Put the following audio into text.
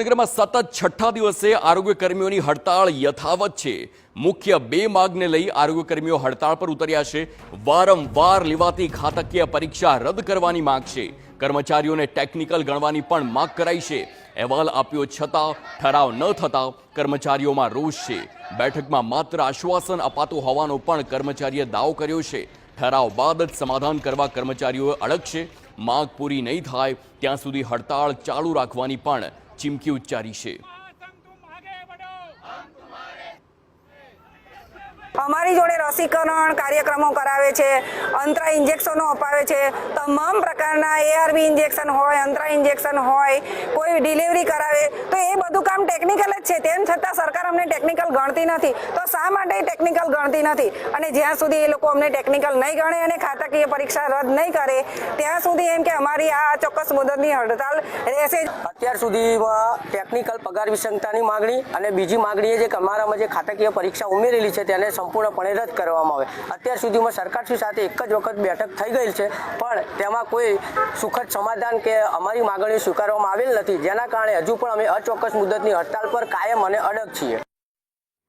નગરમાં સતત છઠ્ઠા દિવસે આરોગ્ય કર્મીઓની હડતાળ યથાવત છે. મુખ્ય બે માગને લઈ આરોગ્ય કર્મીઓ હડતાળ પર ઉતર્યા છે. વારંવાર લેવાતી ખાતકીય પરીક્ષા રદ કરવાની માંગ છે. કર્મચારીઓને ટેકનિકલ ગણવાની પણ માંગ કરાઈ છે. અહેવાલ આપ્યો છતાં ઠરાવ ન થતા કર્મચારીઓમાં રોષ છે. બેઠકમાં માત્ર આશ્વાસન અપાતું હોવાનો પણ કર્મચારીએ દાવો કર્યો છે. ઠરાવ બાદ જ સમાધાન કરવા કર્મચારીઓએ અડકશે માંગ પૂરી નહીં થાય, ત્યાં સુધી હડતાળ ચાલુ રાખવાની પણ ચીમકી ઉચ્ચારી છે. અમારી જોડે રસીકરણ કાર્યક્રમો કરાવે છે, અંતરા ઇન્જેક્શનો અપાવે છે. તમામ પ્રકારના એઆરબી ઇન્જેક્શન હોય, અંતરા ઇન્જેક્શન હોય, કોઈ ડિલિવરી કરાવે, તો એ બધું કામ ટેકનિકલ જ છે. તેમ છતાં સરકાર અમને ટેકનિકલ ગણતી નથી. તો શા માટે ટેકનિકલ ગણતી નથી? અને જ્યાં સુધી એ લોકો અમને ટેકનિકલ નહીં ગણે અને ખાતાકીય પરીક્ષા રદ નહીં કરે, ત્યાં સુધી એમ કે અમારી આ ચોક્કસ મુદતની હડતાલ રહેશે અત્યાર સુધીમાં ટેકનિકલ પગાર વિસંગતાની માગણી અને બીજી માગણી એ છે અમારામાં જે ખાતાકીય પરીક્ષા ઉમેરેલી છે, તેને સંપૂર્ણપણે રદ કરવામાં આવે. અત્યાર સુધીમાં સરકારશ્રી સાથે એક જ વખત બેઠક થઈ ગઈ છે, પણ તેમાં કોઈ સુખદ સમાધાન કે અમારી માગણીઓ સ્વીકારવામાં આવેલ નથી. જેના કારણે હજુ પણ અમે અચોક્કસ મુદતની હડતાલ પર કાયમ અને અડગ છીએ.